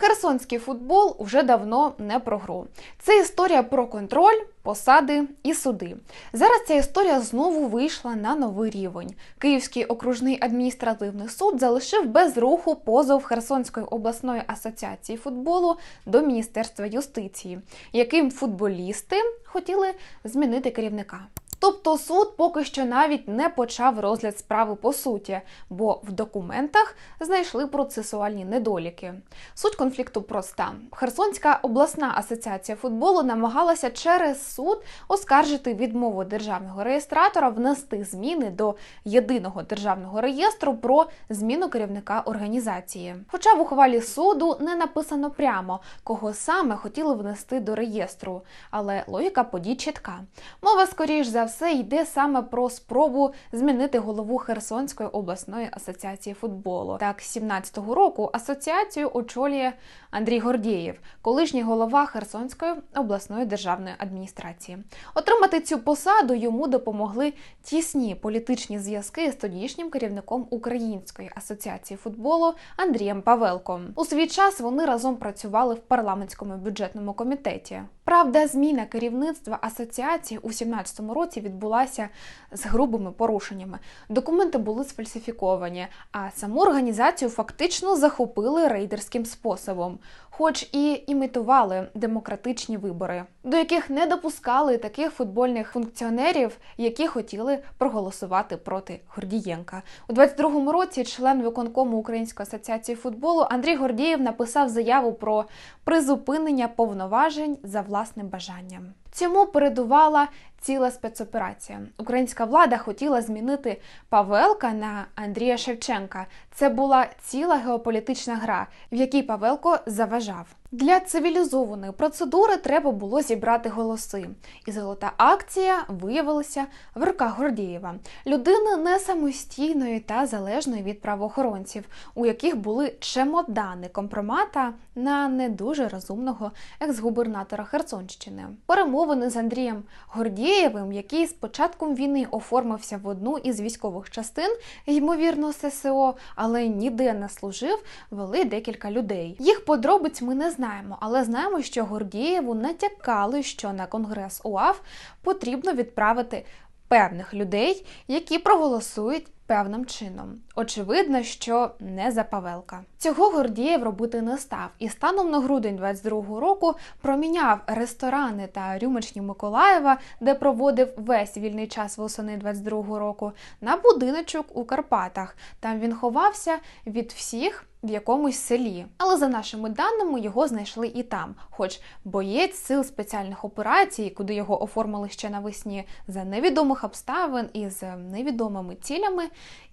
Херсонський футбол уже давно не про гру. Це історія про контроль, посади і суди. Зараз ця історія знову вийшла на новий рівень. Київський окружний адміністративний суд залишив без руху позов Херсонської обласної асоціації футболу до Міністерства юстиції, яким футболісти хотіли змінити керівника. Тобто суд поки що навіть не почав розгляд справи по суті, бо в документах знайшли процесуальні недоліки. Суть конфлікту проста: Херсонська обласна асоціація футболу намагалася через суд оскаржити відмову державного реєстратора внести зміни до єдиного державного реєстру про зміну керівника організації. Хоча в ухвалі суду не написано прямо, кого саме хотіли внести до реєстру, але логіка подій чітка. Мова скоріш за все йде саме про спробу змінити голову Херсонської обласної асоціації футболу. Так, з 17-го року асоціацію очолює Андрій Гордієв, колишній голова Херсонської обласної державної адміністрації. Отримати цю посаду йому допомогли тісні політичні зв'язки з тодішнім керівником Української асоціації футболу Андрієм Павелком. У свій час вони разом працювали в парламентському бюджетному комітеті. Правда, зміна керівництва асоціації у 17-му році відбулася з грубими порушеннями. Документи були сфальсифіковані, а саму організацію фактично захопили рейдерським способом, хоч і імітували демократичні вибори, до яких не допускали таких футбольних функціонерів, які хотіли проголосувати проти Гордієнка. У 22-му році член виконкому Української асоціації футболу Андрій Гордієв написав заяву про призупинення повноважень за власним бажанням. Цьому передувала ціла спецоперація. Українська влада хотіла змінити Павелка на Андрія Шевченка. Це була ціла геополітична гра, в якій Павелко заважав. Для цивілізованої процедури треба було зібрати голоси, і золота акція виявилася в руках Гордієва, людини не самостійної та залежної від правоохоронців, у яких були чемодани компромата на не дуже розумного екс-губернатора Херсонщини. Перемовини з Андрієм Гордієвим, який з початком війни оформився в одну із військових частин, ймовірно, ССО, але ніде не служив, вели декілька людей. Їх подробиць ми не знаємо, але знаємо, що Гордієву натякали, що на конгрес УАФ потрібно відправити певних людей, які проголосують певним чином. Очевидно, що не за Павелка. Цього Гордієв робити не став, і станом на грудень 22-го року проміняв ресторани та рюмочні Миколаєва, де проводив весь вільний час восени 22-го року, на будиночок у Карпатах. Там він ховався від всіх в якомусь селі. Але за нашими даними його знайшли і там, хоч боєць сил спеціальних операцій, куди його оформили ще навесні за невідомих обставин і з невідомими цілями,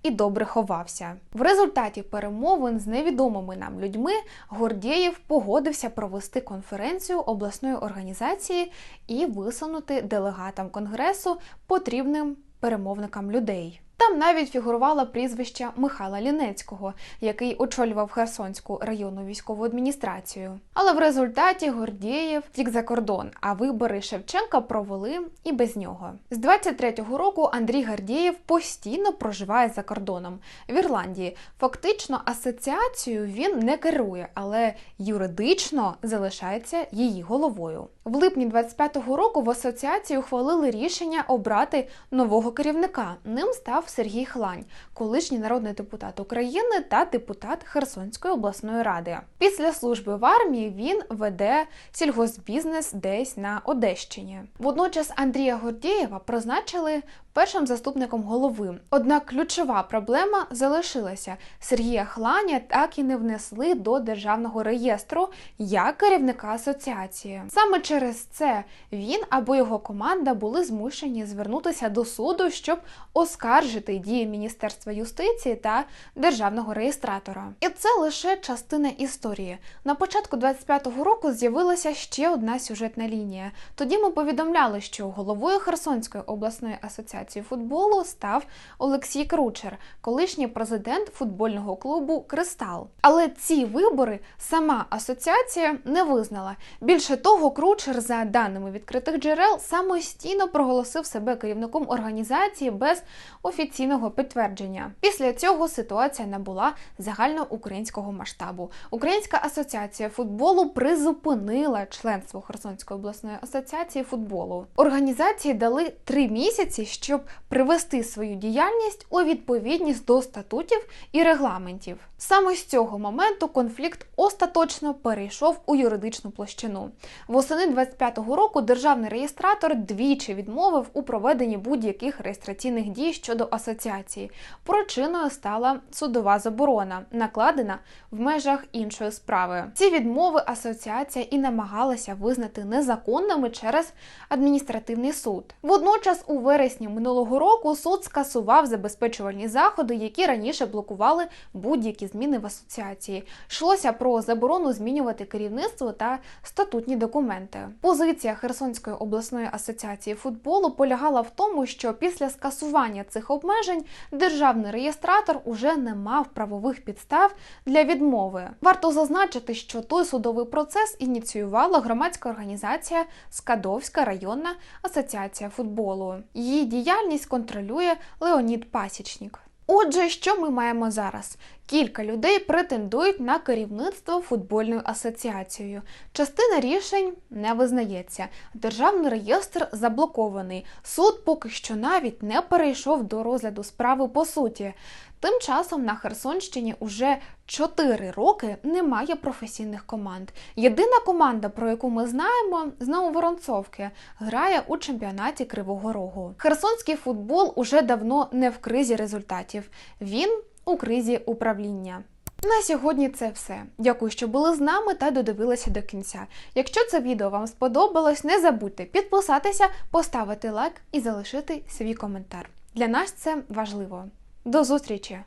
і добре ховався. В результаті перемовин з невідомими нам людьми Гордєєв погодився провести конференцію обласної організації і висунути делегатам конгресу потрібним перемовникам людей. Там навіть фігурувало прізвище Михайла Лінецького, який очолював Херсонську районну військову адміністрацію. Але в результаті Гордієв втік за кордон, а вибори Шевченка провели і без нього. З 23-го року Андрій Гордієв постійно проживає за кордоном в Ірландії. Фактично, асоціацію він не керує, але юридично залишається її головою. В липні 25-го року в асоціації ухвалили рішення обрати нового керівника. Ним став Сергій Хлань, колишній народний депутат України та депутат Херсонської обласної ради. Після служби в армії він веде сільгоспбізнес десь на Одещині. Водночас Андрія Гордієва призначили першим заступником голови. Однак ключова проблема залишилася: Сергія Хланя так і не внесли до державного реєстру як керівника асоціації. Саме через це він або його команда були змушені звернутися до суду, щоб оскаржити дії Міністерства юстиції та державного реєстратора. І це лише частина історії. На початку 25-го року з'явилася ще одна сюжетна лінія. Тоді ми повідомляли, що головою Херсонської обласної асоціації асоціації футболу став Олексій Кручер, колишній президент футбольного клубу Кристал. Але ці вибори сама асоціація не визнала. Більше того, Кручер, за даними відкритих джерел, самостійно проголосив себе керівником організації без офіційного підтвердження. Після цього ситуація набула загальноукраїнського масштабу. Українська асоціація футболу призупинила членство Херсонської обласної асоціації футболу. Організації дали три місяці, щоб привести свою діяльність у відповідність до статутів і регламентів. Саме з цього моменту конфлікт остаточно перейшов у юридичну площину. Восени 25-го року державний реєстратор двічі відмовив у проведенні будь-яких реєстраційних дій щодо асоціації. Причиною стала судова заборона, накладена в межах іншої справи. Ці відмови асоціація і намагалася визнати незаконними через адміністративний суд. Водночас, у вересні минулого року суд скасував забезпечувальні заходи, які раніше блокували будь-які зміни в асоціації. Йшлося про заборону змінювати керівництво та статутні документи. Позиція Херсонської обласної асоціації футболу полягала в тому, що після скасування цих обмежень державний реєстратор уже не мав правових підстав для відмови. Варто зазначити, що той судовий процес ініціювала громадська організація Скадовська районна асоціація футболу. Її діяльність контролює Леонід Пасічнік. Отже, що ми маємо зараз? Кілька людей претендують на керівництво футбольною асоціацією. Частина рішень не визнається. Державний реєстр заблокований. Суд поки що навіть не перейшов до розгляду справи по суті. Тим часом на Херсонщині уже 4 роки немає професійних команд. Єдина команда, про яку ми знаємо, з Нововоронцовки, грає у чемпіонаті Кривого Рогу. Херсонський футбол уже давно не в кризі результатів. Він у кризі управління. На сьогодні це все. Дякую, що були з нами та додивилися до кінця. Якщо це відео вам сподобалось, не забудьте підписатися, поставити лайк і залишити свій коментар. Для нас це важливо. До зустрічі!